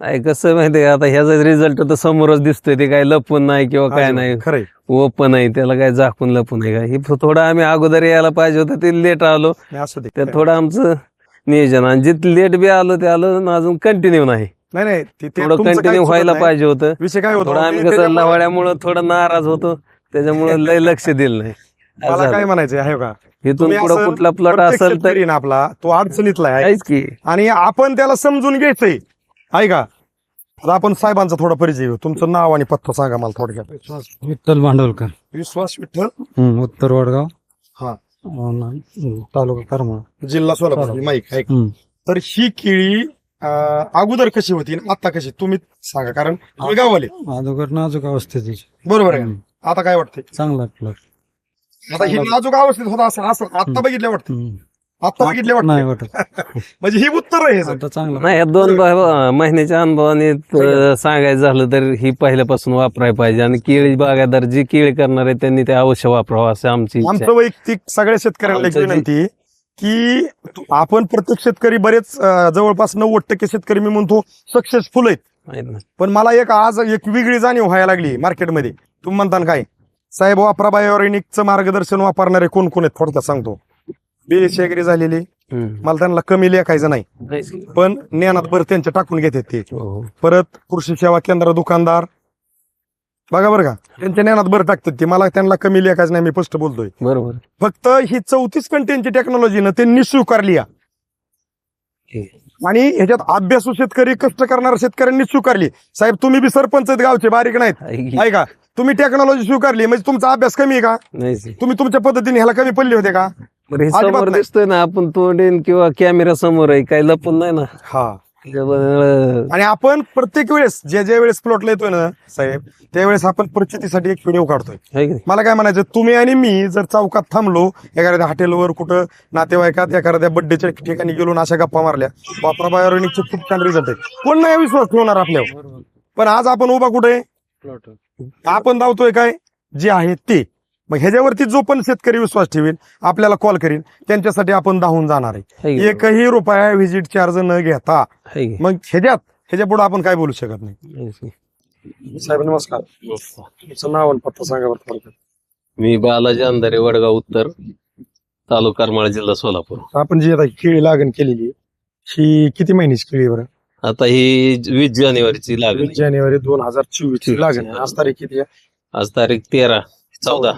काय कसं माहितीये का आता ह्याचा रिझल्ट तर समोरच दिसतोय ते काय लपून नाही किंवा काय नाही. खरंय. ओपन आहे त्याला काय झाकून लपून आहे का? हे थोडं आम्ही अगोदर यायला पाहिजे होतं ते लेट आलो. नाही, असू दे. त्यात थोडं आमचं नियोजन आणि जिथं लेट बी आलो ते आलो आणि अजून कंटिन्यू नाही. नाही नाही ते- ते थोडं तुमचं कंटिन्यू व्हायला नाही. पाहिजे होतं. विषय काय होतो? थोडं आम्ही कसं लवाड्यामुळं थोडं नाराज होतो त्याच्यामुळे लय लक्ष दिलं नाही. मला काय. म्हणायचं आहे का इथून तुम्ही पुढं असं कुठला प्लॉट प्रत्येक असेल तर शेतकरी ना आपला तो अडचणीतला आहे. काहीच की. आणि आपण त्याला समजून घ्यायचंय. आहे का आता आपण साहेबांचा थोडा परिचय घेऊ. तुमचं नाव आणि पत्ता सांगा मला थोडक्यात. विठ्ठल भांडवलकर विश्वास विठ्ठल? हम्म, उत्तर वडगाव. हा. अं, तालुका करमाळा. जिल्हा सोलापूर माईक आहे? हम्म. तर ही केळी अं, अगोदर कशी होती आणि आता कशी? तुम्ही सांगा कारण तुम्ही गाववाले. अगोदर नाजूक अवस्थेत आहे. बरोबर आहे हम्म. आता काय वाटतंय? चांगला प्लॉट आता ही नाजूक अवस्थेत होता असं असं आता बघितलं वाटतं हम्म. आता बघितलं नाही वाटतं. वाटत म्हणजे ही उत्तर आहे. आता चांगला. नाही या दोन ब- महिन्याच्या अनुभवाने सांगायचं झालं तर ही पहिल्यापासून वापरायला पाहिजे. आणि केळी बागायदार जी केळी करणार आहे त्यांनी ते अवश्य वापरावं असं आमची इच्छा आहे. आमचं वैयक्तिक सगळ्या शेतकऱ्यांना एक आमचं जे- विनंती की आपण प्रत्येक शेतकरी बरेच अं, जवळपास नव्वद टक्के शेतकरी मी म्हणतो सक्सेसफुल आहेत. माहीत नाही. पण मला एक आज एक वेगळी जाणीव व्हायला लागली मार्केटमध्ये. तुम्ही म्हणता ना काय? साहेब वापरा बायोरेनिकचं मार्गदर्शन वापरणारे कोण कोण आहेत? थोडक्यात सांगतो. बेस वगैरे झालेली. मला त्यांना कमी लेखायचं नाही. पण ज्ञानात बरं त्यांचे टाकून घेतात ते. हो. परत कृषी सेवा केंद्र दुकानदार. बघा बरं का त्यांच्या ज्ञानात बरं टाकतात ते. मला त्यांना कमी लेखायचं नाही मी स्पष्ट बोलतोय. बरोबर. फक्त ही चौतीस कंटेनची टेक्नॉलॉजी ना त्यांनी स्वीकारली. आणि ह्याच्यात अभ्यासू शेतकरी कष्ट करणाऱ्या शेतकऱ्यांनी स्वीकारली. साहेब तुम्ही बी सरपंच आहेत गावचे बारीक नाहीत. आहे की? आहे का? तुम्ही टेक्नॉलॉजी स्वीकारली म्हणजे तुमचा अभ्यास कमी आहे की. तुम्ही तुमच्या पद्धतीने ह्याला कमी पडले होते का? बरं, हे अजिबात समोर नाही. दिसतोय ना आपण तोंडेन किंवा कॅमेरा समोर आहे काही लपून नाही ना. हा. त्याच्यामुळं आणि आपण प्रत्येक वेळेस ज्या ज्या वेळेस प्लॉटला येतोय ना साहेब त्यावेळेस आपण प्रचितीसाठी एक व्हिडिओ काढतोय. आहे की नाही? मला काय म्हणायचं तुम्ही आणि मी जर चौकात थांबलो एखाद्या हॉटेलवर कुठं नातेवाईकात एखाद्या बड्डेच्या ठिकाणी गेलो आणि अशा गप्पा मारल्या वापरा बायोरेनिकचे खूप छान रिझल्ट आहे कोण नाही विश्वास ठेवणार आपल्यावर? पण आज आपण उभा कुठे? आहे? आपण धावतोय काय? जे आहे ते. मग ह्याच्यावरती जो पण शेतकरी विश्वास ठेवेल आपल्याला कॉल करेल त्यांच्यासाठी आपण धावून जाणार आहे? एकही रुपया व्हिजिट चार्ज न घेता? मग ह्याच्यात ह्याच्या पुढे आपण काय बोलू शकत नाही. साहेब नमस्कार तुमचं नाव आणि पत्ता सांगा बरं. मी बालाजी अंधारे वडगाव उत्तर तालुका करमाळा जिल्हा सोलापूर आपण जी आता केळी लागण केलेली ही किती महिन्याची केळी आहे बरं आता ही वीस जानेवारीची लागण वीस. जानेवारी दोन हजार चोवीस ची लागण आहे. आज तारीख किती आहे आज तारीख तेरा चौदा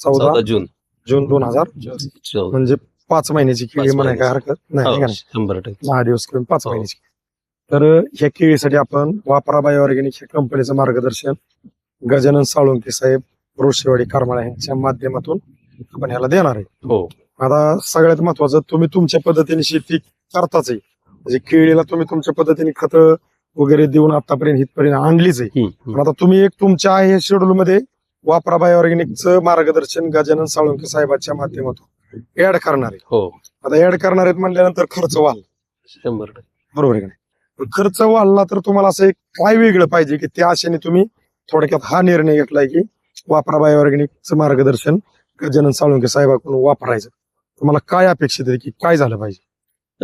चौदा चौदा जून. जून दोन हजार. चौदा. म्हणजे पाच महिन्याची केळी पाच म्हणाय काय हरकत नाही हो, आहे का नाही? शंभर टक्के. दहा दिवस करून पाच हो. महिन्याची. तर ह्या केळीसाठी आपण वापरा बाय ऑर्गॅनिक ह्या कंपनीचं मार्गदर्शन गजानन साळुंके साहेब रोषेवाडी करमाळा यांच्या माध्यमातून आपण ह्याला देणार आहे. हो. आता सगळ्यात महत्वाचं तुम्ही तुमच्या पद्धतीने शेती करताच आहे. म्हणजे केळीला तुम्ही तुमच्या पद्धतीने खत वगैरे देऊन आतापर्यंत इथपर्यंत आणलीच आहे. हम्म, हम्म. पण आता तुम्ही एक तुमच्या हे शेड्यूल मध्ये वापरा बाय ऑर्गॅनिकचं मार्गदर्शन गजानन साळुंके साहेबांच्या माध्यमातून ऍड करणार आहे. हो. आता ऍड करणार आहेत म्हणल्यानंतर खर्च वाढला. शंभर टक्के. बरोबर आहे का नाही? पण खर्च वाढला तर तुम्हाला असं एक काय वेगळं पाहिजे की त्या आशेने तुम्ही थोडक्यात हा निर्णय घेतलाय की वापरा बाय ऑर्गॅनिकचं मार्गदर्शन गजानन साळुंके साहेबाकडून वापरायचं. तुम्हाला काय अपेक्षित आहे की काय झालं पाहिजे?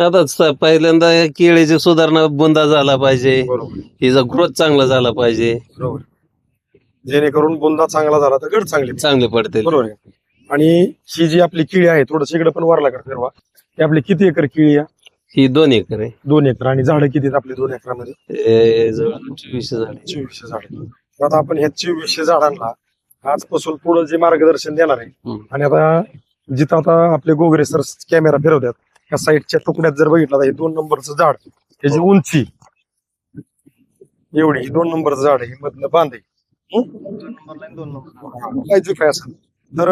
आता स- पहिल्यांदा या केळीची सुधारणा बुंदा झाला पाहिजे. बरोबर. हिचा ग्रोथ चांगला झाला पाहिजे. बरोबर. जेणेकरून बुंदा चांगला झाला तर गड चांगली चांगले पडते बरोबर आहे. आणि ही जी आपली किळी आहे थोडस इकडे पण वरला कर फिरवा? ही आपली किती एकर किळी आहे? ही दोन एकर आहे. दोन एकर. आणि झाडं किती आहेत आपली दोन एकरामध्ये? हे जवळ चोवीसशे झाले चोवीसशे झाड. आता आपण ह्या चोवीसशे झाडांना आजपासून पुढे जे मार्गदर्शन देणार आहे हम्म. आणि आता जिथं आता आपले गोगरे सर कॅमेरा फिरवतात त्या साईडच्या तुकड्यात जर बघितलं तर हे दोन नंबरचं झाड त्याची उंची एवढी ही दोन नंबरचं झाड आहे हे मधलं बांध? काय जे काय असेल तर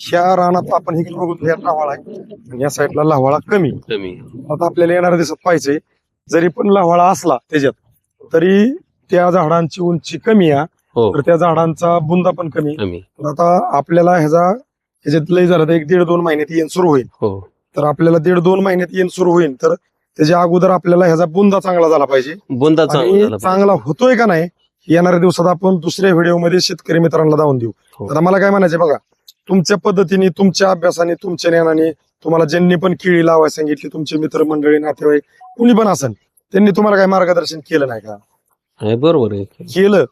ह्या रानात आपण हे बघू ह्या लावाळा आहे. आणि या साईडला लावाळा कमी. कमी. आता आपल्याला येणाऱ्या दिवसात पाहिजे जरी पण लावाळा असला त्याच्यात तरी त्या झाडांची उंची कमी आहे. हो. तर त्या झाडांचा बुंदा पण कमी. आता आपल्याला ह्याचा ह्याच्यात लय झालं तर एक दीड दोन महिन्यात येण सुरू होईल. हो. तर आपल्याला दीड दोन महिन्यात येण सुरू होईल. तर त्याच्या अगोदर आपल्याला ह्याचा बुंदा चांगला झाला पाहिजे. बुंदा. चांगला होतोय का नाही येणाऱ्या दिवसात आपण दुसऱ्या व्हिडिओमध्ये शेतकरी मित्रांना दावून देऊ. हो. आता मला काय म्हणायचं बघा तुमच्या पद्धतीने तुमच्या अभ्यासाने तुमच्या ज्ञानाने तुम्हाला ज्यांनी पण केळी लावायला सांगितली तुमचे मित्रमंडळी नातेवाईक कुणी पण असेल त्यांनी तुम्हाला काय मार्गदर्शन केलं नाही का? बरोबर आहे. केलं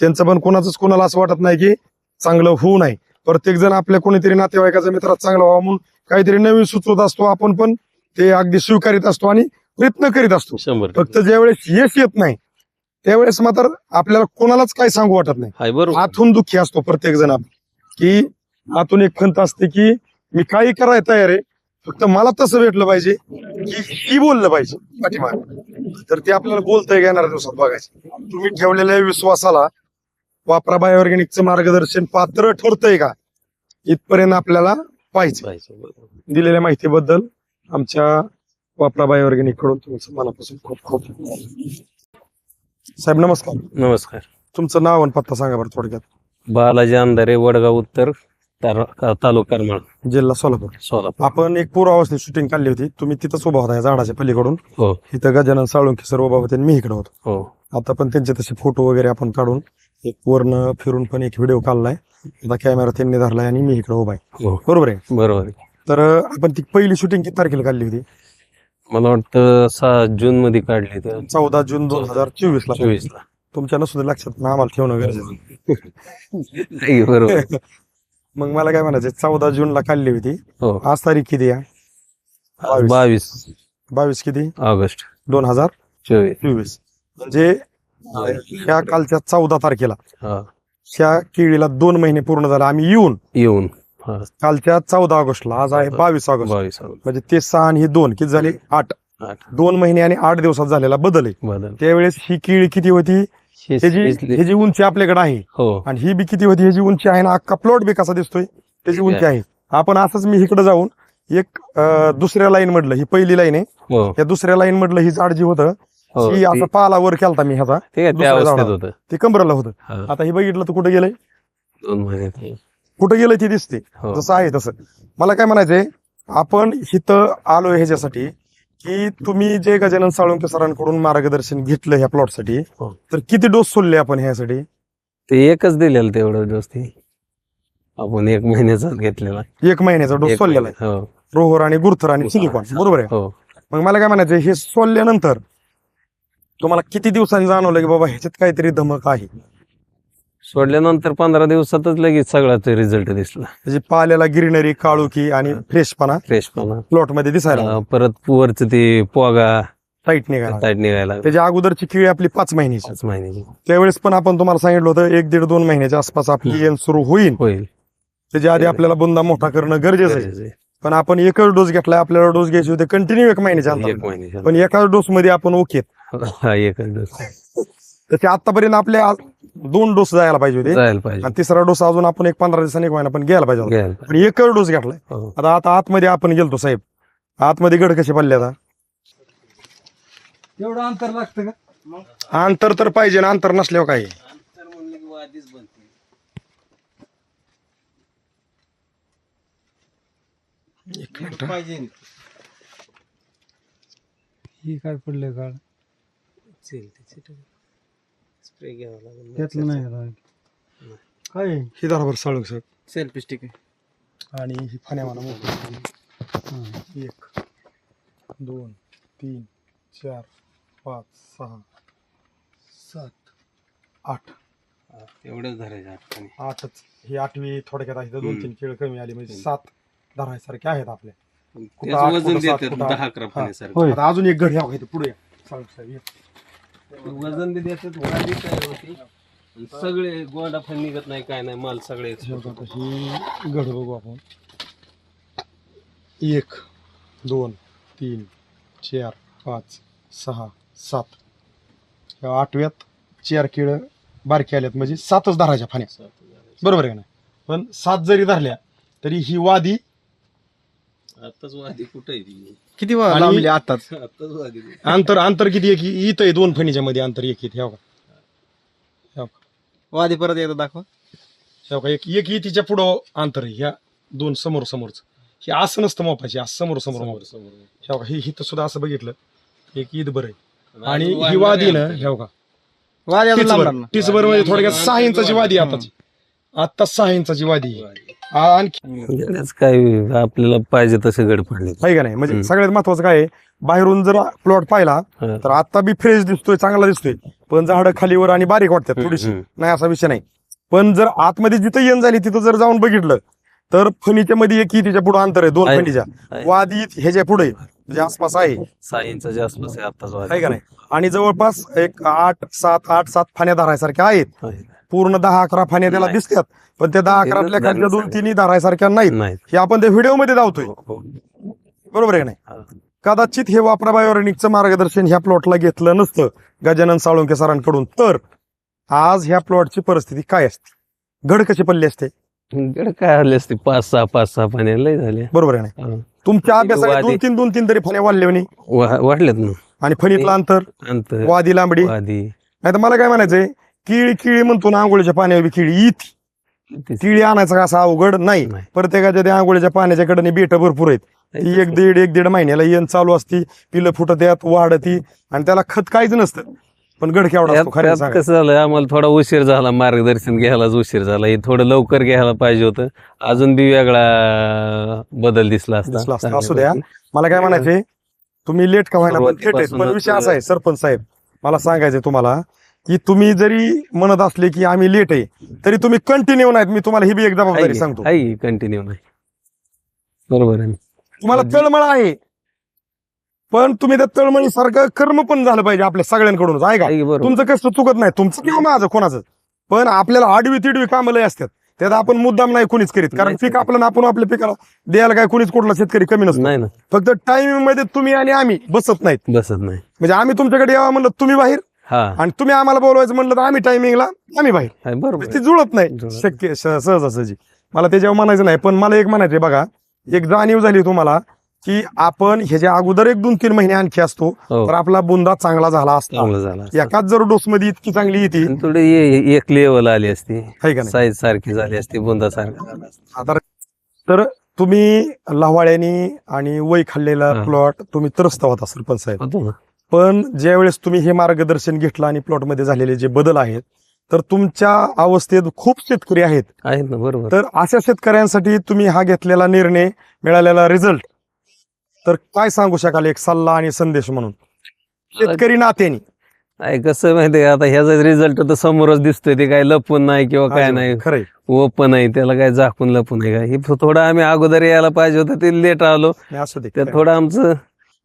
त्यांचं पण कोणाचंच कोणाला असं वाटत नाही की चांगलं होऊ नाही प्रत्येक जण आपल्या कोणीतरी नातेवाईकाचा मित्रात चांगला व्हावं म्हणून काहीतरी नवीन सुचवत असतो आपण पण ते अगदी स्वीकारित असतो आणि प्रयत्न करीत असतो. शंभर फक्त ज्यावेळेस यश येत नाही त्यावेळेस मात्र आपल्याला कोणालाच काय सांगू वाटत नाही. बरोबर. आतून दुःखी असतो प्रत्येक जण आप- की आतून एक खंत असते की मी काही करायला तयार आहे. फक्त मला तसं भेटलं पाहिजे की ही बोललं पाहिजे पाठीमागे. तर ते आपल्याला बोलतंय येणाऱ्या दिवसात बघायचं. तुम्ही ठेवलेल्या विश्वासाला वापरा बायोऑर्गॅनिकचं मार्गदर्शन पात्र ठरतंय का? इथपर्यंत आपल्याला पाहिजे पाहिजे, बरोबर. दिलेल्या माहितीबद्दल आमच्या वापरा बायोऑर्गॅनिककडून तुमचं मनापासून खूप खूप साहेब नमस्कार. नमस्कार. तुमचं नाव आणि पत्ता सांगा बरं थोडक्यात. बालाजी अंधारे वडगाव उत्तर तार- तालुका करमाळ. जिल्हा सोलापूर. सोलापूर. आपण एक पूर्वावस्थेत शूटिंग काढली होती. तुम्ही तिथंच उभा होता या झाडाच्या पलीकडून. हो. इथं गजानन साळुंके सर उभा होते आणि मी इकडे होतो. हो. आता पण त्यांचे तसे फोटो वगैरे आपण काढून एक वर्ण फिरून पण एक व्हिडिओ काढलाय. आता कॅमेरा त्यांनी धरलाय आणि मी इकडे उभा आहे. हो. बरोबर आहे? बरोबर आहे. तर अं, आपण ती पहिली शूटिंग किती तारखेला काढली होती? मला वाटतं सहा जून मध्ये काढली तर चौदा जून दोन हजार चोवीस ला चोवीस ला तुमच्या नसुद्धा लक्षात पण आम्हाला ठेवणं गरजेचं. नाही, बरोबर. मग मला काय म्हणायचं चौदा जून ला काढली होती. हो. आज तारीख किती आहे? बावीस. बावीस किती? ऑगस्ट. दोन हजार चोवीस. चोवीस. म्हणजे ह्या कालच्या चौदा तारखेला. हा. ह्या केळीला दोन महिने पूर्ण झाले. आम्ही येऊन येऊन. हा कालच्या चौदा ऑगस्टला आज आहे बावीस ऑगस्ट. बावीस ऑगस्ट. म्हणजे ते सहा आणि हे दोन किती झाले? आठ. आठ. दोन महिने आणि आठ दिवसात झालेला बदल आहे. बदल. त्यावेळेस ही केळी किती होती? ह्याची उंची आपल्याकडे आहे. हो. आणि ही बी किती होती? ह्याची उंची आहे ना अख्खा प्लॉट बी कसा दिसतोय? त्याची उंची आहे. आपण असंच मी इकडे जाऊन एक अं, दुसऱ्या लाईन मधलं ही पहिली लाईन आहे. हो. या दुसऱ्या लाईन मधलं ही झाड जी होतं हो ही असं पाला वर केलता मी ह्याचा. ते काय त्या दुसऱ्या अवस्थेत झाडावर. होतं. ते कमरेला होतं. हा, आता हे बघितलं तर कुठे गेलंय? दोन महिन्यात कुठं गेलंय ती दिसते. हो. जसं आहे तसं. मला काय म्हणायचंय आपण इथं आलोय ह्याच्यासाठी की तुम्ही जे गजानन साळुंके सरांकडून मार्गदर्शन घेतलं ह्या प्लॉटसाठी हो. तर किती डोस सोडले आपण ह्यासाठी? ते एकच दिलेलं तेवढं डोस ते. आपण एक महिन्याचा घेतलेला. एक महिन्याचा डोस एक सोडलेला आहे महिना- हो. रोहर आणि गुर्थर आणि सिलिकॉन बरोबर आहे? हो. मग मला काय म्हणायचं हे सोडल्यानंतर तुम्हाला किती दिवसांनी जाणवलं की बाबा ह्याच्यात काहीतरी धमक आहे? सोडल्यानंतर पंधरा दिवसातच लगेच सगळ्याचा रिझल्ट दिसला. त्याची पाल्याला गिरिनरी काळुकी आणि फ्रेशपणा फ्रेशपणा. प्लॉटमध्ये दिसायला अं, परत वरच ते पोगा टाईट निघाला टाईट निघायला लागला. त्याच्या अगोदरची किळी आपली पाच महिन्याची. पाच महिन्याची. त्यावेळेस पण आपण तुम्हाला सांगितलं होतं एक दीड दोन महिन्याच्या आसपास आपली येण सुरू होईल. होईल. त्याच्या आधी आपल्याला बुंदा मोठा करणं गरजेचं आहे. पण आपण एकच डोस घेतलाय आपल्याला डोस घ्यायचे होते कंटिन्यू एक महिन्याच्या अंतराने. पण एकाच डोस मध्ये आपण ओके हा एकच डोस त्याच्या आतापर्यंत आपले आज दोन डोस जायला पाहिजे होते. जायला पाहिजे. आणि तिसरा डोस अजून आपण एक पंधरा दिवसांनी एक महिना पण घ्यायला पाहिजे होता. घ्यायला पाहिजे. पण एकच डोस घेतलाय. हो. आता आता आतमध्ये आपण गेलतो साहेब. आतमध्ये गड कसे पडले आता? एवढं अंतर लागतं का? अंतर तर पाहिजे ना अंतर नसल्यावर काय? ही. काय पडलंय काळ त्यातलं नाही का? काय आहे? ही बरोबर साळूक सर सेल्फी स्टिक आहे आणि ही फण्या म्हणा मोठी. एक दोन तीन चार पाच सहा सात आठ एवढंच धरायचं आठवणी. आठच ही आठवी थोडक्यात आहे इथं दोन. तीन खेळ कमी आली म्हणजे सात धरायसारखे आहेत आपल्या कुठं त्याचं आठ, वजन कुठं सात, देतात कुठं दहा आठ. अकरा हा. फण्यासारखं होय आता अजून एक घड घ्या इथं पुढे या. साळुंख साहेब या. वजन बी देतात वाढी तयार होती. सगळे गोंडा पण निघत नाही काय नाही माल सगळे घड बघू आपण. एक दोन तीन चार पाच सहा सात. या आठव्यात चार केळं बारकी आल्यात म्हणजे सातच धरायच्या फाण्या. बरोबर आहे का नाही? पण सात जरी धरल्या तरी ही वादी आताच वादी कुठे? किती लांबली आताच अंतर अंतर किती आहे की इथं आहे दोन फणीच्या मध्ये अंतर एक येते हो का हो का? वादी परत एकदा दाखवा. हो का? एक एक तिच्या पुढं अंतर आहे ह्या दोन समोर समोरच. हे असं नसतं मोपायचे असं समोर समोर मोपायचं. हो का ही हिथं सुद्धा असं बघितलं एक ईद बरं आहे. आणि ही वादी ना हो का वादी ना टीचभर म्हणजे थोडक्यात सहा इंचाची वादी आहे वादी. आताची. आता सहा इंचाची वादी. आ- आणखी काय आपल्याला पाहिजे तसे गड पडले आहे का नाही म्हणजे. सगळ्यात महत्वाचं काय आहे बाहेरून जर प्लॉट पाहिला हा. तर आता बी फ्रेश दिसतोय चांगला दिसतोय पण झाडं खालीवर आणि बारीक वाटतात थोडीशी हम्म. नाही असा विषय नाही पण जर आतमध्ये जिथं येण झाली तिथं जर जाऊन बघितलं तर फणीच्या मध्ये एक तिच्या पुढे अंतर आहे दोन आहे. फणीच्या आहे. वादी ह्याच्या पुढे म्हणजे आसपास आहे जास्त आहे आत्ताच. आहे का नाही आणि जवळपास एक आठ सात आठ सात फाण्या धरायसारख्या आहेत आहे. पूर्ण दहा अकरा फाण्या त्याला. दिसतात पण त्या दहा अकरातल्या खालच्या दोन नाही. तिन्ही धरायसारख्या नाहीत. नाही. हे आपण त्या व्हिडिओमध्ये धावतोय हो. बरोबर आहे नाही? हा. कदाचित हे वापरा बायोरेनिकचं मार्गदर्शन ह्या प्लॉटला घेतलं नसतं गजानन साळुंके सरांकडून. तर आज ह्या प्लॉटची परिस्थिती काय असते? घड कशी पडली असते? गड काय आले असते? पाच सहा पाच सहा पाणी लय झाले बरोबर आहे ना हा. तुमच्या अभ्यासाने वादी. दोन तीन दोन तीन तरी फण्या वाढले म्हणे. वा- वाढलेत ना. आणि फणीतलं अंतर? अंतर. वादी लांबडी? वादी. नाही तर मला काय म्हणायचंय? किळी किळी म्हणतो ना आंघोळीच्या पाण्यावर किळी. इथी ते- किळी आणायचा असा अवघड? नाही. नाही. प्रत्येकाच्या त्या आंघोळीच्या पाण्याच्या कडे बेट भरपूर आहेत. ती एक दीड एक दीड महिन्याला येण चालू असती पिलं फुटत यात वाढती आणि त्याला खत काहीच नसतं. पण गड केवढा त्यात असतो खरं त्यात सांगा कसं झालं आम्हाला थोडा उशीर झाला मार्गदर्शन घ्यायलाच उशीर झाला. हे थोडं लवकर घ्यायला पाहिजे होतं. अजून बी वेगळा बदल दिसला असता. दिसला असता. चांगल्या असू द्या. मला काय म्हणायचे तुम्ही लेट का व्हायला पण थेट आहेत. पण विषय असा आहे सरपंच साहेब मला सांगायचंय तुम्हाला की तुम्ही जरी म्हणत असले की आम्ही लेट आहे तरी तुम्ही कंटिन्यू नाहीत. मी तुम्हाला ही बी एक जबाबदारी सांगतो. कंटिन्यू नाही. बरोबर आहे. तुम्हाला तळमळ आहे. पण तुम्ही त्या तळमळी सारखं कर्म पण झालं पाहिजे आपल्या सगळ्यांकडूनच आहे का? बरोबर. तुमचं कष्ट चुकत नाही तुमचं किंवा माझं कोणाचं? पण आपल्याला आडवी तिडवी कामं लय असतात. त्यात आपण मुद्दाम नाही कोणीच करीत. कारण नाही पीक. आपलं आपण आपल्या पिकाला द्यायला काय कोणीच कुठला शेतकरी कमी नसतो. नाही ना. फक्त टायमिंगमध्ये तुम्ही आणि आम्ही बसत नाहीत. बसत नाही. म्हणजे आम्ही तुमच्याकडे यावं म्हणलं तुम्ही बाहेर. आणि तुम्ही आम्हाला बोलवायचं म्हणलं तर आम्ही टायमिंगला आम्ही बाहेर. बरोबर. ती जुळत नाही. शक्य सहजासहजी मला त्याच्यावर म्हणायचं नाही पण मला एक म्हणायचं बघा एक जाणीव झाली तुम्हाला की आपण ह्याच्या अगोदर एक दोन तीन महिने आणखी असतो हो. तर आपला बुंदा चांगला झाला असता. एकाच जर डोस मध्ये इतकी चांगली येते. थोडी एक लेवल आली असती. साईज सारखी झाली असती बुंदा सारखी. आता तर तुम्ही लवाळ्यानी आणि वय खाल्लेला. प्लॉट तुम्ही त्रस्त होता सरपंच साहेब. पण ज्यावेळेस तुम्ही हे मार्गदर्शन घेतलं आणि प्लॉटमध्ये झालेले जे बदल आहेत तर तुमच्या अवस्थेत खूप शेतकरी आहेत. आहेत ना बरोबर. तर अशा शेतकऱ्यांसाठी तुम्ही हा घेतलेला निर्णय मिळालेला रिझल्ट तर काय सांगू शकाल एक सल्ला आणि संदेश म्हणून? शेतकरी नात्याने. आहे कसं माहितीये का आता ह्याचा रिझल्ट तर समोरच दिसतोय ते काय लपून नाही किंवा काय नाही. खरंय. ओपन आहे त्याला काय झाकून लपून आहे का? हे थोडं आम्ही अगोदर यायला पाहिजे होतं ते लेट आलो. नाही, असू दे त्यात थोडं आमचं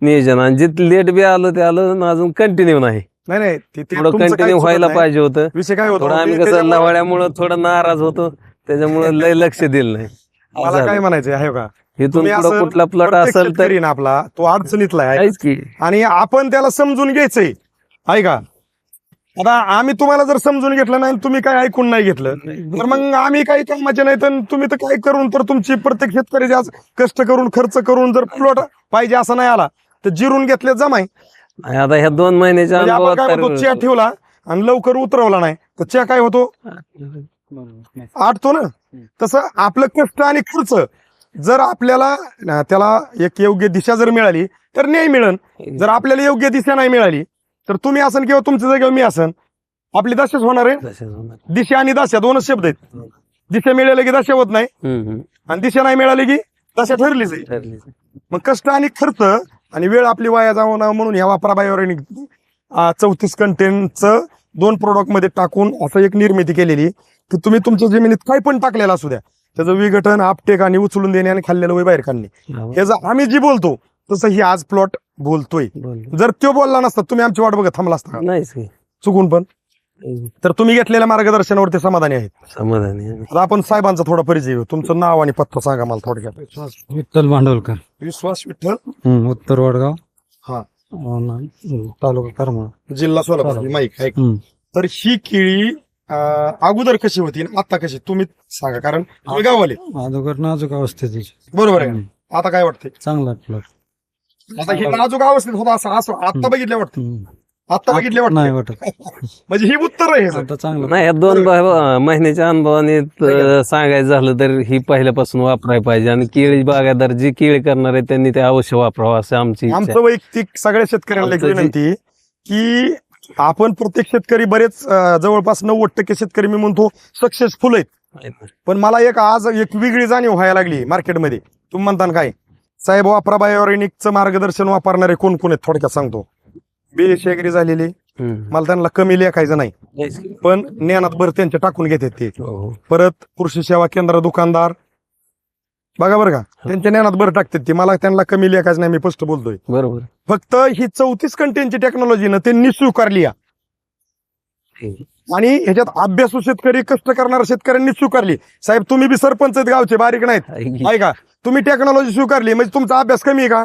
नियोजन. आणि जिथं लेट बी आलो ते आलो आणि अजून कंटिन्यू नाही. नाही नाही ते- ते थोडं तुमचं काही कंटिन्यू चुकत व्हायला नाही. पाहिजे होतं. विषय काय होतो? थोडं आम्ही ते कसं त्याच्यामुळे- लवाड्यामुळं थोडं नाराज होतो. त्याच्यामुळे लय लक्ष दिलं नाही. मला काय झालं. म्हणायचं आहे का इथून तुम्ही पुढं असं कुठला प्लॉट प्रत्येक असेल तर शेतकरी ना आपला. तो अडचणीतला आहे. काहीच की. आणि आपण त्याला समजून घ्यायचंय. आहे का आता आम्ही तुम्हाला जर समजून घेतलं नाही आणि तुम्ही काय ऐकून नाही घेतलं तर मग आम्ही काही कामाचे नाही तर तुम्ही तर काय करून तर तुमची प्रत्येक शेतकरी आज कष्ट करून खर्च करून जर प्लॉट पाहिजे असं नाही आला तर जिरून घेतले जमाय. आणि आता ह्या दोन महिन्याच्या म्हणजे आपण काय म्हणतो चिया अनुभवात ठेवला आणि लवकर उतरवला नाही. तर चिया काय होतो? आटतो ना? तसं आपलं कष्ट आणि खर्च. जर आपल्याला अं, त्याला एक योग्य दिशा जर मिळाली तर न्याय मिळन जर आपल्याला योग्य दिशा नाही मिळाली तर तुम्ही असन किंवा तुमच्या जागेवर मी असन आपली दशाच होणार आहे. तसेच होणार. दिशा आणि दशा दोनच शब्द आहेत. दिशा मिळाली की दशा होत नाही. हम्म, हम्म. आणि दिशा नाही मिळाली की दशा ठरलीच आहे. ठरली. मग कष्ट आणि खर्च आणि वेळ आपली वाया जाऊ नये म्हणून ह्या वापराबाईवर चौतीस कंटेनचं दोन प्रोडक्टमध्ये टाकून असं एक निर्मिती केलेली की तुम्ही तुमच्या जमिनीत काय पण टाकलेलं असू द्या. त्याचं विघटन आपटेक आणि उचलून देणे आणि खाल्लेलं वय बाहेर काढणे. हो, याचं आम्ही जी बोलतो तसं ही आज प्लॉट बोलतोय. बोल. जर तो बोलला नसता तुम्ही आमची वाट बघत थांबला असता चुकून पण. तर तुम्ही घेतलेल्या मार्गदर्शनावरती समाधानी आहेत. समाधानी आहे. आता आपण साहेबांचा थोडा परिचय घेऊ. तुमचं नाव आणि पत्ता सांगा मला थोडक्यात. विठ्ठल भांडवलकर. विश्वास विठ्ठल. हम्म, उत्तर वडगाव. हा. अं, हम्म, तालुका करमाळा. जिल्हा सोलापूर माईक ऐक हम्म. तर ही केळी अं, अगोदर कशी होती आणि आता कशी? तुम्ही सांगा कारण तुम्ही गावले अगोदर नाजूक अवस्थेत बरोबर आहे. हम्म. आता काय वाटतंय? चांगला प्लॉट आता हे नाजूक अवस्थेत होता असं असं आता बघितलं वाटतं. हम्म. आता बघितलं नाही वाटतं. वाटत. म्हणजे ही उत्तर आहे. आता चांगलं. नाही या दोन ब- महिन्याच्या अनुभवाने त- सांगायचं झालं तर ही पहिल्यापासून वापरायला पाहिजे आणि केळी बागायदार जी केळी करणार आहे त्यांनी ते अवश्य वापरावं असं आमची इच्छा आहे. आमचं वैयक्तिक सगळ्या शेतकऱ्यांना एक आमचं जे- विनंती की आपण प्रत्येक शेतकरी बरेच अं, जवळपास नव्वद टक्के शेतकरी मी म्हणतो सक्सेसफुल आहेत. पण मला एक आज एक वेगळी जाणीव व्हायला लागली मार्केटमध्ये. तुम्ही म्हणता ना काय? साहेब वापरा बायोरेनिकचं मार्गदर्शन वापरणारे कोण कोण आहेत? थोडक्यात सांगतो. बीएससी अग्री झालेली. मला त्यांना कमी लेखायचं नाही. पण ज्ञानात भर त्यांचे टाकून घेतात ते. हो. परत कृषी सेवा केंद्र दुकानदार. बघा बरं का त्यांच्या ज्ञानात भर टाकतात ते. मला त्यांना कमी लेखायचं नाही मी स्पष्ट बोलतोय. बरोबर. फक्त ही चौतीस कंटेनची टेक्नॉलॉजीनं त्यांनी स्वीकारली. आणि ह्याच्यात अभ्यासू शेतकरी कष्ट करणाऱ्या शेतकऱ्यांनी स्वीकारली. साहेब तुम्ही बी सरपंच आहेत गावचे बारीक नाहीत? ऐका तुम्ही टेक्नॉलॉजी स्वीकारली म्हणजे तुमचा अभ्यास कमी आहे का.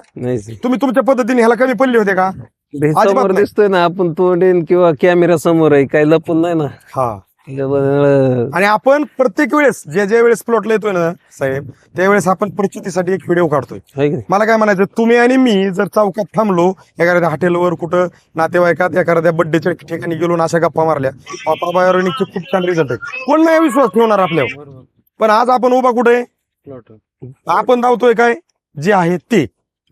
तुम्ही तुमच्या पद्धतीने ह्याला कमी पडले होते का? हे समोर नाही. दिसतोय ना आपण तोंडेन किंवा कॅमेरा समोर आहे काही लपून नाही ना. हा. आणि आपण प्रत्येक वेळेस जे ज्या वेळेस प्लॉटला येतोय ना साहेब त्यावेळेस आपण प्रचितीसाठी एक व्हिडिओ काढतोय. की नाही? मला काय म्हणायचं तुम्ही आणि मी जर चौकात थांबलो एखाद्या हॉटेलवर कुठं नातेवाईकात एखाद्या बड्डेच्या ठिकाणी गेलो आणि अशा गप्पा मारल्या वापरा बायोरेनिकचे खूप छान रिझल्ट आहे कोण नाही विश्वास ठेवणार आपल्यावर? पण आज आपण उभा कुठे? आपण धावतोय काय? जे आहे ते.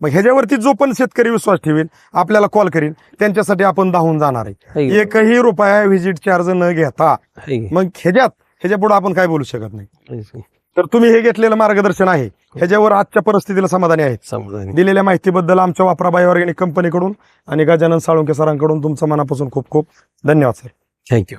मग ह्याच्यावरती जो पण शेतकरी विश्वास ठेवेल आपल्याला कॉल करेल त्यांच्यासाठी आपण धावून जाणार आहे. आहे? एकही रुपया व्हिजिट चार्ज न घेता आहे? मग ह्याच्यात ह्याच्या पुढे आपण काय बोलू शकत नाही. तर तुम्ही हे घेतलेलं मार्गदर्शन आहे. ह्याच्यावर आजच्या परिस्थितीला समाधानी आहेत. समाधानी. दिलेल्या माहितीबद्दल आमच्या वापरा बाय ऑर्गॅनिक कंपनीकडून आणि गजानन साळुंके सरांकडून तुमचं मनापासून खूप खूप धन्यवाद सर. थँक्यू